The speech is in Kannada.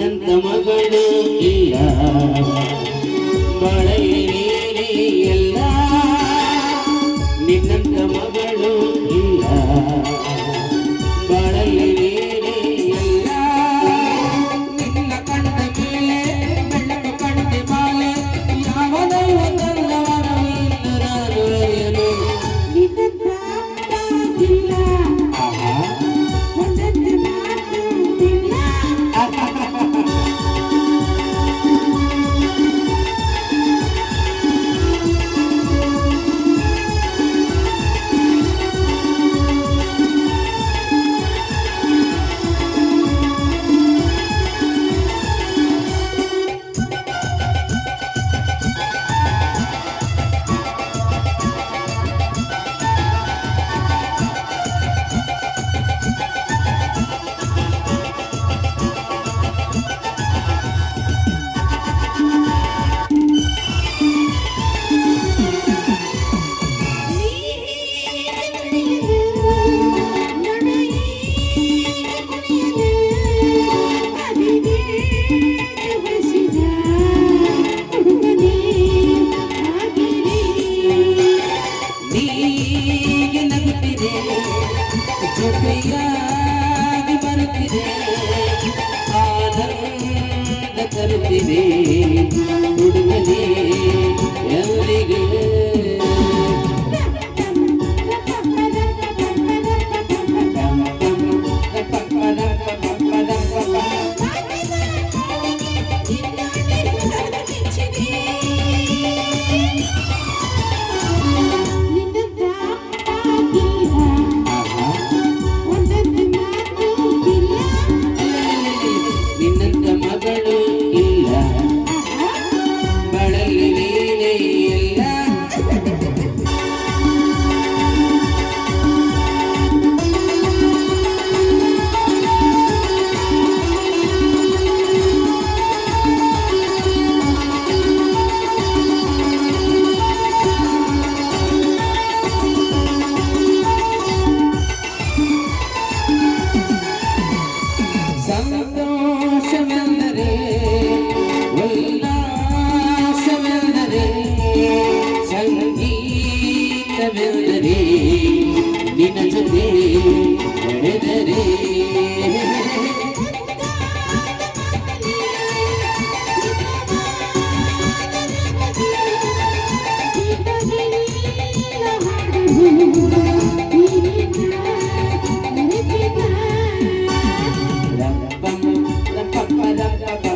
ನನ್ನ ಮಗಳು ಇಲ್ಲ ಬಳೆಯ ತರುತ್ತಿದೆ ಹುಡುಗನೇ ಎಲ್ಲಿಗೆ സന്തോഷമെന്ന് da da da.